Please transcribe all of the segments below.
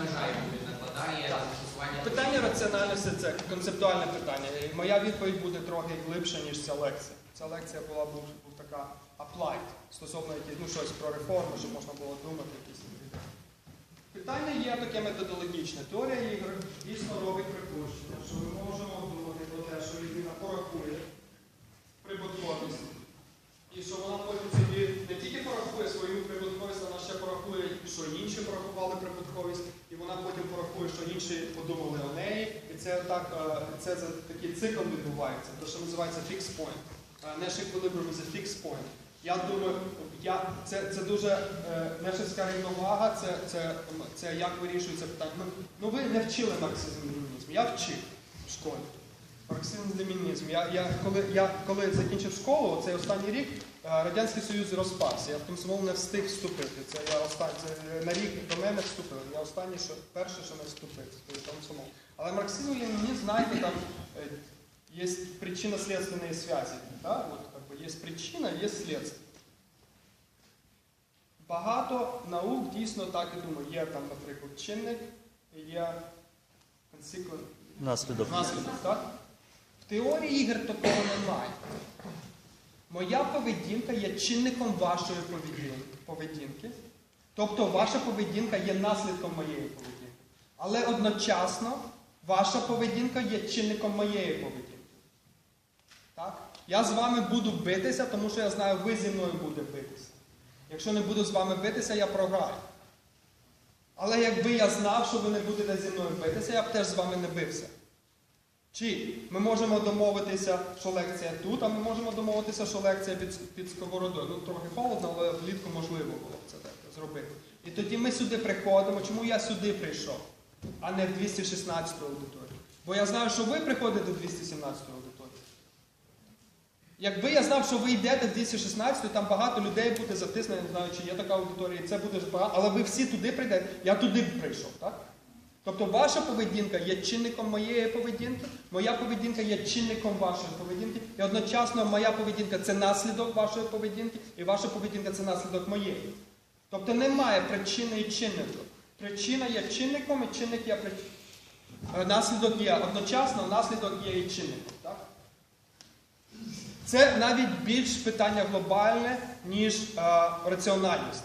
занижає, накладає застосування. Питання раціональності це концептуальне питання. Моя відповідь буде трохи глибша, ніж ця лекція. Ця лекція була був, був така applied, стосовно ну щось про реформи, щоб можна було думати якісь. Питання є таке методологічне. Теорія ігор дійсно робить припущення, що ми можемо думати про те, що людина порахує прибутковість. І що вона потім собі не тільки порахує свою прибутковість, вона ще порахує, що інші порахували прибутковість, і вона порахує, що інші подумали о неї. І це так, е, це за такий цикл відбувається, те, що називається fix point. Е, equilibrium is a fixed point. Я думаю, я, це, це дуже е, нешевська рівновага, це, це, це як вирішується питання. Ну, ну ви не вчили марксизм-ленінізм, я вчив в школі. Марксизм-ленінізм. Я, я, коли, я коли закінчив школу, цей останній рік Радянський Союз розпався. Я в комсомол не встиг вступити. Це я останній це на рік до мене вступив. Я останній, що перше, що не вступив в комсомол. Але марксизм-ленінізм, знаєте, там е, є причинно-следственные связи. Да? Вот, как є причина, є слідство. Багато наук дійсно так і думають. Є там, наприклад, чинник є. Наслідок. Наслідок, так? В теорії ігор такого немає. Моя поведінка є чинником вашої поведінки. Тобто ваша поведінка є наслідком моєї поведінки. Але одночасно ваша поведінка є чинником моєї поведінки. Так? Я з вами буду битися, тому що я знаю, ви зі мною будете битися. Якщо не буду з вами битися, я програю. Але якби я знав, що ви не будете зі мною битися, я б теж з вами не бився. Чи ми можемо домовитися, що лекція тут, а ми можемо домовитися, що лекція під, під сковородою. Ну, трохи холодно, але влітку можливо було це так зробити. І тоді ми сюди приходимо. Чому я сюди прийшов, а не в 216 аудиторію? Бо я знаю, що ви приходите в 217 аудиторію. Якби я знав, що ви йдете в 216, там багато людей буде затиснено, не знаю, чи є така аудиторія, це буде багато, але ви всі туди прийдете, я туди прийшов, так? Тобто ваша поведінка є чинником моєї поведінки, моя поведінка є чинником вашої поведінки, і одночасно моя поведінка це наслідок вашої поведінки, і ваша поведінка це наслідок моєї. Тобто немає причини і чинника. Причина є чинником, і чинник є причиною. Наслідок є одночасно, наслідок є і чинником. Так? Це навіть більш питання глобальне, ніж е, раціональність.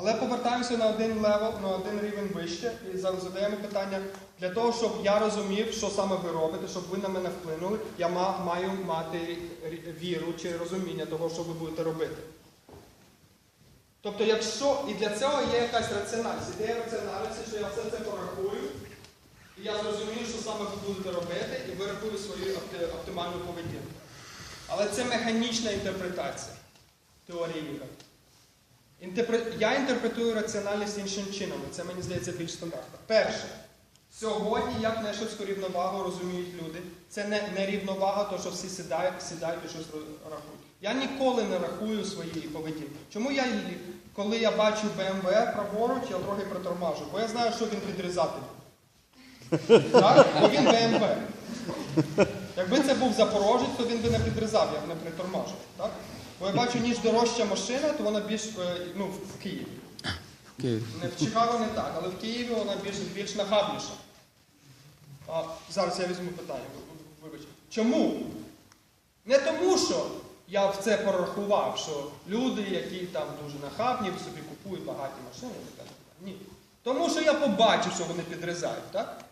Але повертаємося на один левел, на один рівень вище і задаємо питання для того, щоб я розумів, що саме ви робите, щоб ви на мене вплинули, я маю мати віру чи розуміння того, що ви будете робити. Тобто, якщо і для цього є якась раціональність. Ідея раціональності, що я все це порахую, і я зрозумію, що саме ви будете робити, і вирахую свою оптимальну поведінку. Але це механічна інтерпретація теорії Я інтерпретую раціональність іншим чином, це мені здається більш стандартно. Перше, сьогодні, як нешевську рівновагу розуміють люди, це не, не рівновага, то що всі сідають, сідають і щось рахують. Я ніколи не рахую своєї поведінки. Чому я, її- коли я бачу БМВ праворуч, я трохи притормажу, бо я знаю, що він підрізати. Так? Бо він БМВ. Якби це був Запорожець, то він би не підрізав, я б не притормажив. Я бачу, ніж дорожча машина, то вона більш е, ну, в Києві. Не, в Чикаго не так, але в Києві вона більш, більш нахабніша. А, зараз я візьму питання, ви- вибач. Чому? Не тому, що я в це порахував, що люди, які там дуже нахабні, собі купують багаті машини так. Ні. Тому що я побачив, що вони підрізають, так?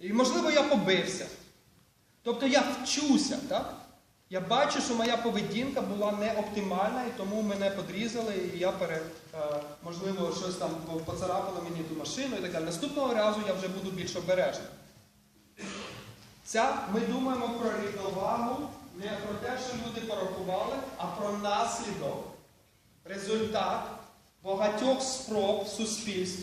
І можливо я побився. Тобто я вчуся, так? Я бачу, що моя поведінка була не оптимальна, і тому мене подрізали, і я пере, е, можливо, щось там поцарапало мені ту машину і так далі. Наступного разу я вже буду більш обережним. Ця, ми думаємо про рівновагу не про те, що люди порахували, а про наслідок, результат багатьох спроб в суспільстві.